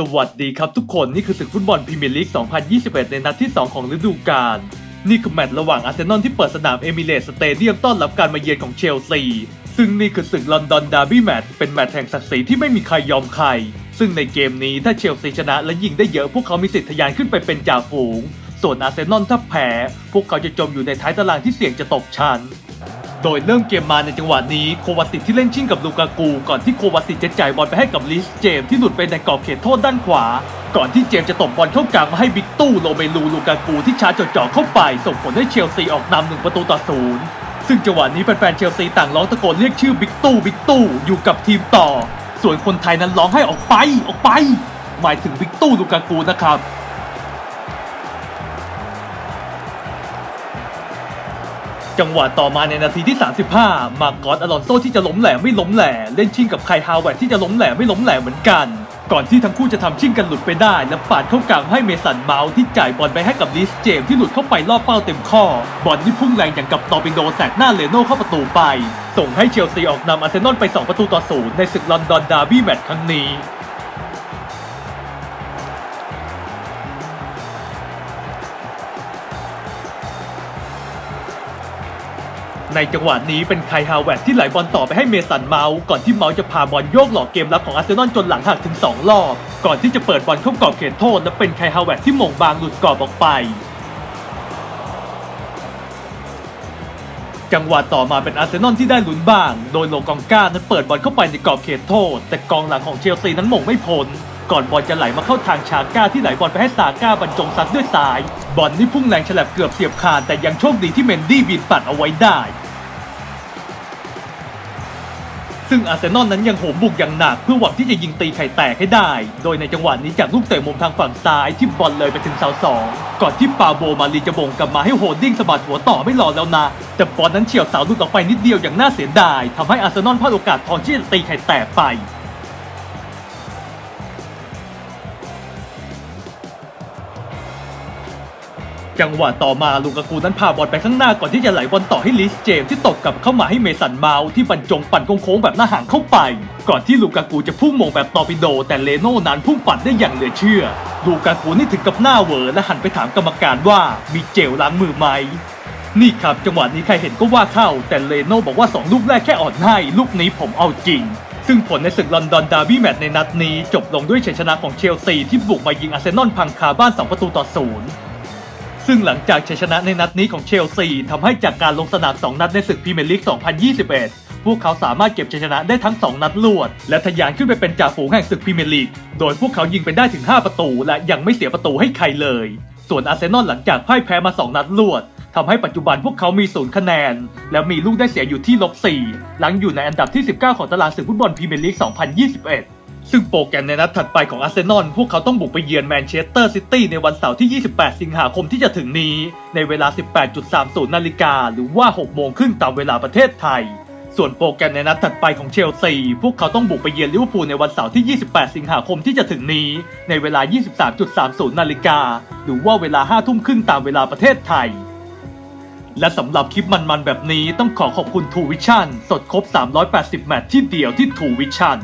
สวัสดีครับทุกคนนี่คือศึกฟุตบอลพรีเมียร์ลีก 2021 ในนัดที่ 2 ของฤดูกาล นี่คือแมตช์ระหว่างอาร์เซนอลที่เปิดสนามเอมิเรตสเตเดียมต้อนรับการมาเยือนของเชลซี ซึ่งนี่คือศึกลอนดอนดาร์บี้แมตช์เป็นแมตช์แห่งศักดิ์ศรีที่ไม่มีใครยอมใคร ซึ่งในเกมนี้ถ้าเชลซีชนะและยิงได้เยอะพวกเขามีสิทธิ์ทะยานขึ้นไปเป็นจ่าฝูง ส่วนอาร์เซนอลถ้าแพ้ พวกเขาจะจมอยู่ในท้ายตารางที่เสี่ยงจะตกชั้น โดยเริ่มเกมมาในจังหวะนี้โควาติที่เล่นชิ่งกับลูกากู ก่อนที่โควาติจะจ่ายบอลไปให้กับลิสเจมที่หลุดไปในกรอบเขตโทษด้านขวา ก่อนที่เจมจะตบบอลเข้ากลางมาให้บิ๊กตู้โรเมลูลูกากูที่ชาร์จจ่อเข้าไปส่งผลให้เชลซีออกนำหนึ่งประตูต่อศูนย์ซึ่งจังหวะนี้แฟนๆเชลซีต่างร้องตะโกนเรียกชื่อบิ๊กตู้บิ๊กตู้อยู่กับทีมต่อ ส่วนคนไทยนั้นร้องให้ออกไปออกไป หมายถึงบิ๊กตู้ลูกากูนะครับ จังหวะต่อมาในนาทีที่ 35 มาร์กอสอลอนโซที่จะล้มแหล่ไม่ล้มแหล่เล่นชิงกับไคฮาวเวิร์ดที่จะล้มแหล่ไม่ล้มแหล่เหมือนกัน ก่อนที่ทั้งคู่จะทำชิงกันหลุดไปได้ และปาดเข้ากลางให้เมสันเมาส์ที่จ่ายบอลไปให้กับลิสเจมส์ที่หลุดเข้าไปรอบเป้าเต็มข้อ บอลที่พุ่งแรงอย่างกับตอร์ปิโดแสกหน้าเลโน่เข้าประตูไป ส่งให้เชลซีออกนำอาร์เซนอลไป 2 ประตูต่อศูนย์ในศึกลอนดอนดาร์บี้แมตช์ครั้งนี้ ในจังหวะนี้เป็นไคลฮาวเวิร์ดที่ไหลบอลต่อไปให้เมสันเมาส์ก่อนที่เมาส์จะพาบอลโยกหลอกเกมรับของอาร์เซนอลจนหลังหักถึง 2 รอบ ก่อนที่จะเปิดบอลเข้ากรอบเขตโทษและเป็นไคลฮาวเวิร์ดที่หม่งบางหลุดกรอบออกไป จังหวะต่อมาเป็นอาร์เซนอลที่ได้ลุ้นบ้าง โดยโลกองก้านั้นเปิดบอลเข้าไปในกรอบเขตโทษ แต่กองหลังของเชลซีนั้นหม่งไม่พ้น ก่อนบอลจะไหลมาเข้าทางชาก้าที่ไหลบอลไปให้ซาก้าบรรจงซัดด้วยซ้าย บอลนี่พุ่งแรงฉลับเกือบเสียบคานแต่ยังโชคดีที่เมนดี้บินปัดเอาไว้ได้ ซึ่งอาร์เซนอลนั้นยังโหมบุกอย่างหนักเพื่อหวังที่จะยิงตีไข่แตกให้ได้ โดยในจังหวะนี้จากลูกเตะมุมทางฝั่งซ้ายที่บอลเลยไปถึงเสาสองก่อนที่ปาโบมาลีจะบงกลับมาให้โฮดดิ้งสะบัดหัวต่อไม่รอแล้วนะ แต่บอลนั้นเฉียวเสาหลุดออกไปนิดเดียวอย่างน่าเสียดายทำให้อาร์เซนอลพลาดโอกาสทองที่จะตีไข่แตกไป จังหวะต่อมาลูกากูนั้นพาบอลไปข้างหน้าก่อนที่จะไหลบอลต่อให้ลิสเจมที่ตกกลับเข้ามาให้เมสันเมาส์ที่บรรจงปั่นโค้งๆแบบหน้าห่างเข้าไป ก่อนที่ลูกากูจะพุ่งมงแบบตอร์ปิโด แต่เลโน่นั้นพุ่งปัดได้อย่างเหลือเชื่อ ลูกากูนี่ถึงกับหน้าเวอร์และหันไปถามกรรมการว่ามีเจลล้างมือไหมนี่ครับจังหวะนี้ใครเห็นก็ว่าเข้า แต่เลโน่บอกว่า 2 ลูกแรกแค่อ่อนให้ ลูกนี้ผมเอาจริง ซึ่งผลในศึกลอนดอนดาร์บี้แมตช์ในนัดนี้ จบลงด้วยชัยชนะของเชลซีที่บุกมายิงอาร์เซนอลพังคาบ้าน 2 ประตูต่อศูนย์ ซึ่งหลังจากชัยชนะในนัดนี้ของเชลซีทำให้จากการลงสนาม 2 นัดในศึกพรีเมียร์ลีก 2021 พวกเขาสามารถเก็บชัยชนะได้ทั้ง 2 นัดรวด และทะยานขึ้นไปเป็นจ่าฝูงแห่งศึกพรีเมียร์ลีก โดยพวกเขายิงไปได้ถึง 5 ประตู และยังไม่เสียประตูให้ใครเลย ส่วนอาร์เซนอลหลังจากพ่ายแพ้มา 2 นัดรวดทำให้ปัจจุบันพวกเขามีศูนย์คะแนน และมีลูกได้เสียอยู่ที่ลบ4หลังอยู่ในอันดับที่ 19 ของตารางศึกฟุตบอลพรีเมียร์ลีก 2021 ซึ่งโปรแกรมในนัดถัดไปของอาร์เซนอลพวกเขาต้องบุกไปเยือนแมนเชสเตอร์ซิตี้ในวันเสาร์ที่ 28 สิงหาคมที่จะถึงนี้ ในเวลา 18.30 นาฬิกาหรือว่า 6 โมงครึ่งตามเวลาประเทศไทย ส่วนโปรแกรมในนัดถัดไปของเชลซี พวกเขาต้องบุกไปเยือนลิเวอร์พูลในวันเสาร์ที่ 28 สิงหาคมที่จะถึงนี้ ในเวลา 23.30 นาฬิกาหรือว่าเวลา 5 ทุ่มครึ่งตามเวลาประเทศไทยและสำหรับคลิปมันๆแบบนี้ต้องขอขอบคุณ True Vision สดครบ 380 แมตช์ที่เดียวที่ True Vision